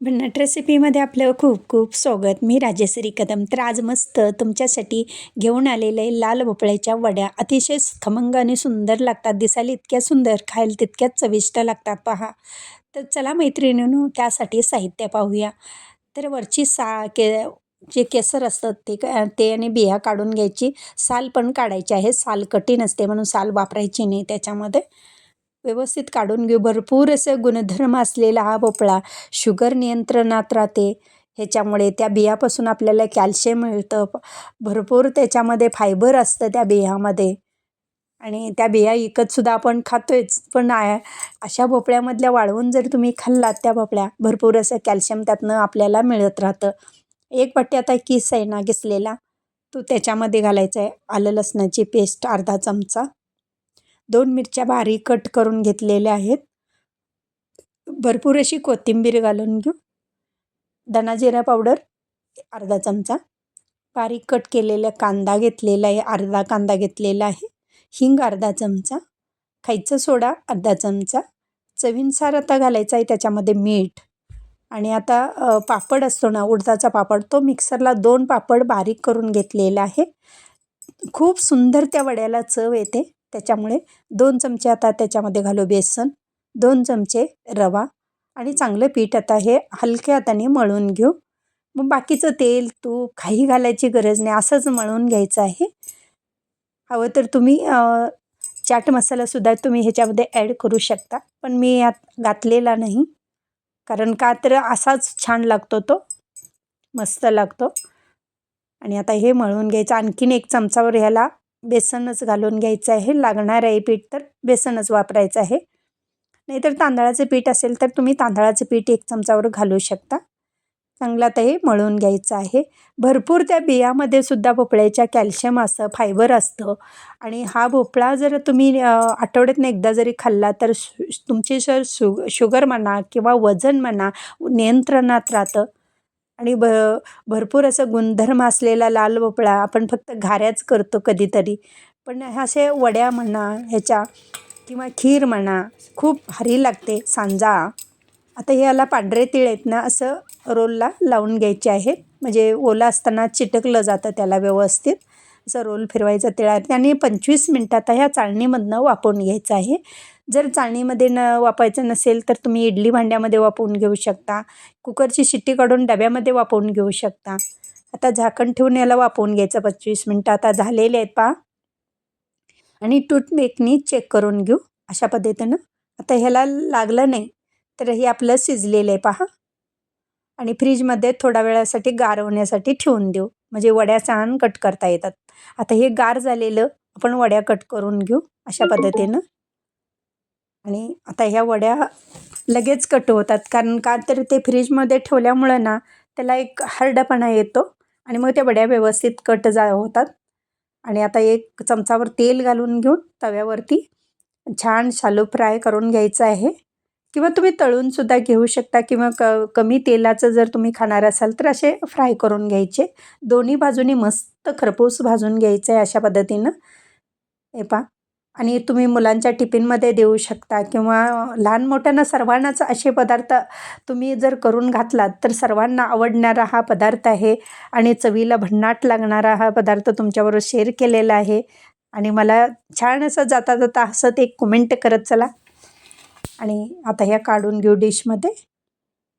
भन्नाट रेसिपीमध्ये आपलं खूप खूप स्वागत. मी राजेश्री कदम तर आज मस्त तुमच्यासाठी घेऊन आलेले लाल भोपळ्याच्या वड्या. अतिशय खमंग आणि सुंदर लागतात. दिसायला इतक्या सुंदर खायला तितक्याच चविष्ट लागतात. पहा. तर चला मैत्रिणीनं त्यासाठी साहित्य पाहूया. तर वरची सा के जे केसर असतात ते ते आणि बिया काढून घ्यायची. साल पण काढायची आहे. साल कठीण असते म्हणून साल वापरायची नाही त्याच्यामध्ये. व्यवस्थित काढून घेऊ. भरपूर असं गुणधर्म असलेला हा भोपळा शुगर नियंत्रणात राहते. ह्याच्यामुळे त्या बियापासून आपल्याला कॅल्शियम मिळतं. भरपूर त्याच्यामध्ये फायबर असतं त्या बियामध्ये. आणि त्या बिया विकतसुद्धा आपण खातोयच. पण अशा भोपळ्यामधल्या वाळवून जर तुम्ही खाल्लात त्या भोपळ्या भरपूर असं कॅल्शियम त्यातनं आपल्याला मिळत राहतं. एक वाटी आता किस आहे ना घिसलेला तो त्याच्यामध्ये घालायचा आहे. आलं लसणाची पेस्ट अर्धा चमचा. दोन मिरच्या बारीक कट करून घेतलेल्या आहेत. भरपूर अशी कोथिंबीर घालून घेऊ. दणा जिरा पावडर अर्धा चमचा. बारीक कट केलेला कांदा घेतलेला आहे अर्धा कांदा घेतलेला आहे. हिंग अर्धा चमचा. खायचं सोडा अर्धा चमचा. चवीनुसार आता घालायचा आहे त्याच्यामध्ये मीठ. आणि आता पापड असतो ना उडदाचा पापड तो मिक्सरला दोन पापड बारीक करून घेतलेला आहे. खूप सुंदर त्या वड्याला चव येते. त्याच्यामुळे दोन चमचे आता त्याच्यामध्ये घालू बेसन दोन चमचे रवा आणि चांगलं पीठ आता हे हलक्या हाताने मळून घेऊ. मग बाकीचं तेल तूप काही घालायची गरज नाही असंच मळून घ्यायचं आहे. हवं तर तुम्ही चाट मसालासुद्धा तुम्ही ह्याच्यामध्ये ॲड करू शकता पण मी यात घातलेला नाही. कारण का तर असाच छान लागतो तो मस्त लागतो. आणि आता हे मळून घ्यायचं आणखीन एक चमचावर ह्याला बेसनच घालून घ्यायचं आहे. लागणार आहे पीठ तर बेसनच वापरायचं आहे. नाहीतर तांदळाचं पीठ असेल तर तुम्ही तांदळाचं पीठ एक चमचावर घालू शकता. चांगला आता हे मळून घ्यायचं आहे. भरपूर त्या बियामध्ये सुद्धा भोपळ्याच्या कॅल्शियम असतं फायबर असतं. आणि हा भोपळा जर तुम्ही आठवड्यातनं एकदा जरी खाल्ला तर तुमची सर शु शुगर म्हणा किंवा वजन म्हणा नियंत्रणात राहतं. आणि भ भरपूर असं गुणधर्म असलेला लाल भोपळा आपण फक्त घाऱ्याच करतो कधीतरी. पण असे वड्या म्हणा ह्याच्या किंवा खीर म्हणा खूप भारी लागते सांजा. आता ह्याला पांढरे तीळ आहेत ना असं रोलला लावून घ्यायचे आहेत. म्हणजे ओला असताना चिटकलं जातं त्याला व्यवस्थित. असं रोल फिरवायचं तिळा आणि पंचवीस मिनटात ह्या चाळणीमधनं वापरून घ्यायचं आहे. जर चाळणीमध्ये न वापायचं नसेल तर तुम्ही इडली भांड्यामध्ये वापरून घेऊ शकता. कुकरची शिट्टी काढून डब्यामध्ये वापरून घेऊ शकता. आता झाकण ठेवून याला वापरून घ्यायचं पंचवीस मिनटं. आता झालेले आहेत पा आणि टूथमेकनी चेक करून घेऊ अशा पद्धतीनं. आता ह्याला लागलं नाही तर हे आपलं शिजलेलं आहे पहा. आणि फ्रीजमध्ये थोड्या वेळासाठी गार होण्यासाठी ठेवून देऊ. म्हणजे वड्या छान कट करता येतात. आता हे गार झालेलं आपण वड्या कट करून घेऊ अशा पद्धतीनं. आणि आता ह्या वड्या लगेच कट होतात. कारण का तर ते फ्रीजमध्ये ठेवल्यामुळं ना त्याला एक हार्डपणा येतो आणि मग त्या वड्या व्यवस्थित कट जा होतात. आणि आता एक चमचावर तेल घालून घेऊन तव्यावरती छान शालो फ्राय करून घ्यायचं आहे. किंवा तुम्ही तळूनसुद्धा घेऊ शकता किंवा क कमी तेलाचं जर तुम्ही खाणार असाल तर असे फ्राय करून घ्यायचे. दोन्ही बाजूनी मस्त खरपूस भाजून घ्यायचं आहे अशा पद्धतीनं. हे पा आणि तुम्ही मुलांच्या टिफिनमध्ये देऊ शकता किंवा लहान मोठ्यांना सर्वांनाच असे पदार्थ तुम्ही जर करून घातलात तर सर्वांना आवडणारा हा पदार्थ आहे आणि चवीला भन्नाट लागणारा हा पदार्थ तुमच्याबरोबर शेअर केलेला आहे. आणि मला छान असं जाता जाता असं ते कमेंट करत चला. आणि आता ह्या काढून घेऊ डिशमध्ये